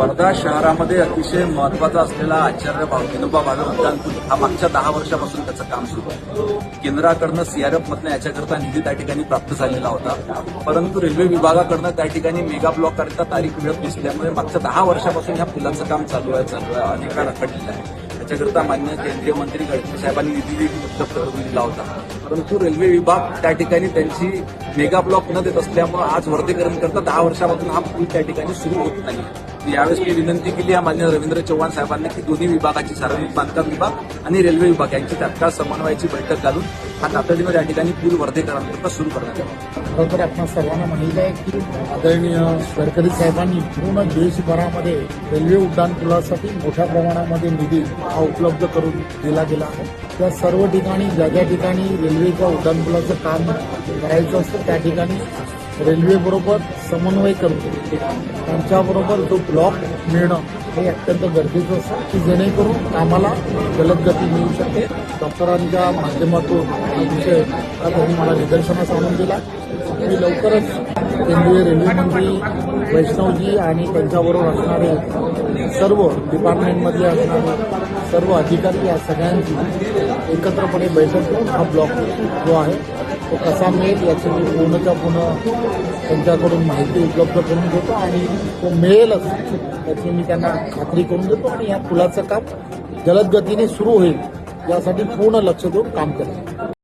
वर्धा शहरामध्ये अतिशय महत्त्वाचा असलेला आचार्य भाव विनोबा भावे मतदानपूल हा मागच्या दहा वर्षापासून त्याचं काम सुरू आहे. केंद्राकडनं सीआरएफ मधनं याच्याकरता निधी त्या ठिकाणी प्राप्त झालेला होता. परंतु रेल्वे विभागाकडनं त्या ठिकाणी मेगा ब्लॉक करता तारीख मिळत नसल्यामुळे मागच्या दहा वर्षापासून ह्या पुलाचं काम चालू आहे चालू आहे अनेक रखडलेलं आहे. त्याच्याकरता मान्य केंद्रीय मंत्री गडकरी साहेबांनी निधी देखील उपलब्ध करून दिला होता. परंतु रेल्वे विभाग त्या ठिकाणी त्यांची मेगा ब्लॉक न देत असल्यामुळे आज वर्धेकरण करता दहा वर्षापासून हा पूल त्या ठिकाणी सुरू होत नाही. यावेळेस मी विनंती केली आहे मान्य रवींद्र चव्हाण साहेबांनी की दोन्ही विभागाची सार्वजनिक बांधकाम विभाग आणि रेल्वे विभाग यांची तात्काळ समन्वयाची बैठक घालून हा तातडीनं या ठिकाणी पूल वर्धेकरांकरता सुरू करण्यात आला खरोखर आपण सर्वांना माहीत आहे की आदरणीय गडकरी साहेबांनी पूर्ण देशभरामध्ये रेल्वे उड्डाण पुलासाठी मोठ्या प्रमाणामध्ये निधी हा उपलब्ध करून दिला गेला आहे. त्या सर्व ठिकाणी ज्या ज्या ठिकाणी रेल्वेच्या उड्डाण पुलाचं काम करायचं असतं त्या ठिकाणी रेल्वेबरोबर समन्वय करतो. त्यांच्याबरोबर जो ब्लॉक मिळणं हे अत्यंत गरजेचं असतं की जेणेकरून कामाला जलद गती मिळू शकते. डॉक्टरांच्या माध्यमातून हा विषय त्यांनी मला निदर्शनास आणून दिला. मी लवकरच केंद्रीय रेल्वे मंत्री वैष्णवजी आणि त्यांच्याबरोबर असणारे सर्व डिपार्टमेंटमधले असणारे सर्व अधिकारी या सगळ्यांची एकत्रपणे बैठक घेऊन हा ब्लॉक जो आहे तो कसा मिळेल याची मी पूर्णच्या पूर्ण त्यांच्याकडून माहिती उपलब्ध करून घेतो आणि तो मिळेलच याची मी त्यांना खात्री करून देतो आणि या पुलाचं काम जलद गतीने सुरू होईल यासाठी पूर्ण लक्ष देऊन काम करेल.